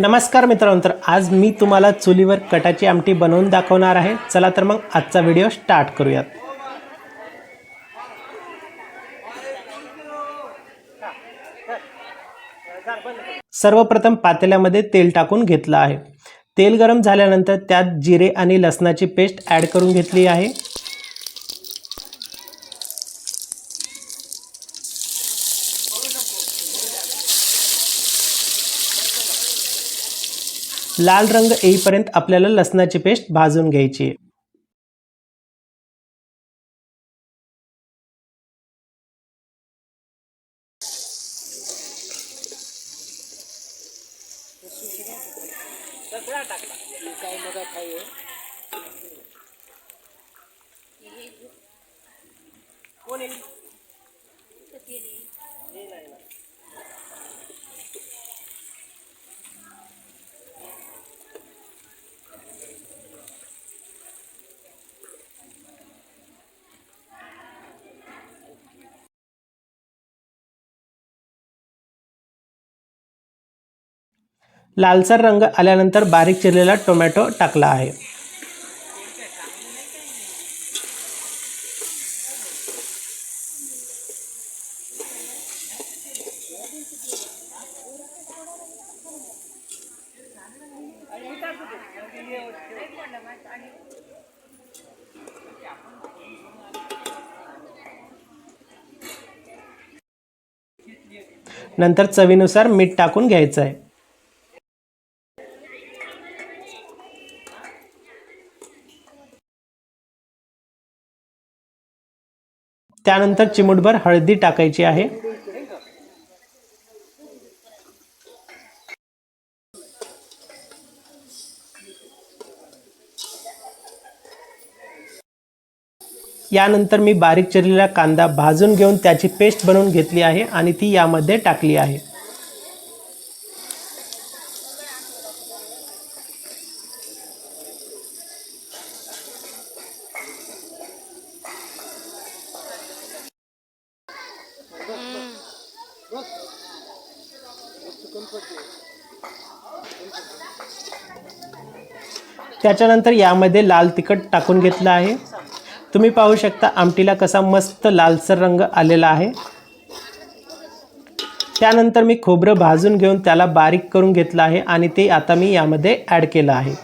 नमस्कार मित्रांनो तर आज मी तुम्हाला चुलीवर कटाची आमटी बनवून दाखवणार आहे. चला तर मग आजचा व्हिडिओ स्टार्ट करूयात. सर्वप्रथम पातेल्यामध्ये तेल टाकून घेतलं आहे. तेल गरम झाल्यानंतर त्यात जिरे आणि लसणाची पेस्ट ॲड करून घेतली आहे. लाल रंग येईपर्यंत आपल्याला लसणाची पेस्ट भाजून घ्यायची. आहे लालसर रंग आल्यानंतर बारीक चिरलेला टोमॅटो टाकला आहे. नंतर चवीनुसार मीठ टाकून घ्यायचं आहे त्यानंतर चिमूटभर हळदी टाकायची आहे. यानंतर मी बारीक चिरलेला कांदा भाजून घेऊन त्याची पेस्ट बनवून घेतली आहे आणि ती यामध्ये टाकली आहे. त्याच्यानंतर यामध्ये लाल तिखट टाकून घेतलं आहे. तुम्ही पाहू शकता आमटीला कसा मस्त लालसर रंग आलेला आहे. त्यानंतर मी खोबरं भाजून घेऊन त्याला बारीक करून घेतलं आहे आणि ते आता मी यामध्ये ॲड केलं आहे.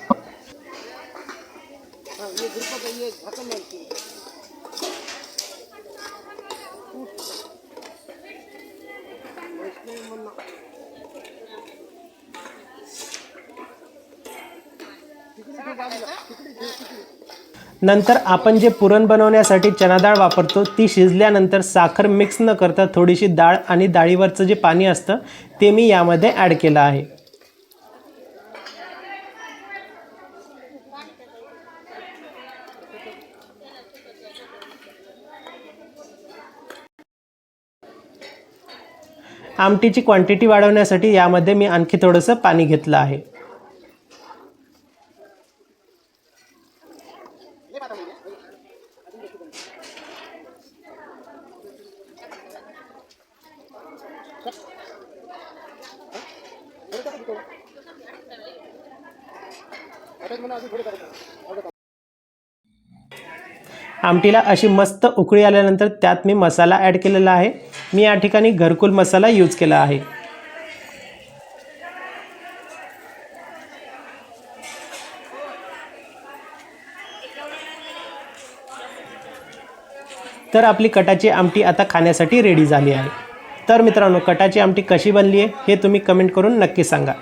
नंतर आपण जे पुरण बनवण्यासाठी चना डाळ वापरतो ती शिजल्यानंतर साखर मिक्स न करता थोडीशी डाळ आणि डाळीवरचं जे पाणी असतं ते मी यामध्ये ॲड केलं आहे. आमटीची क्वांटिटी वाढवण्यासाठी यामध्ये मी आणखी थोडंसं पाणी घेतलं आहे. आमटीला अशी मस्त उकळी आल्यानंतर त्यात मी मसाला ॲड केलेला आहे. मी या ठिकाणी घरकुल मसाला यूज केला आहे. तर आपली कटाची आमटी आता खाण्यासाठी रेडी झाली आहे. तर मित्रांनो कटाची आमटी कशी बनली आहे हे तुम्ही कमेंट करून नक्की सांगा.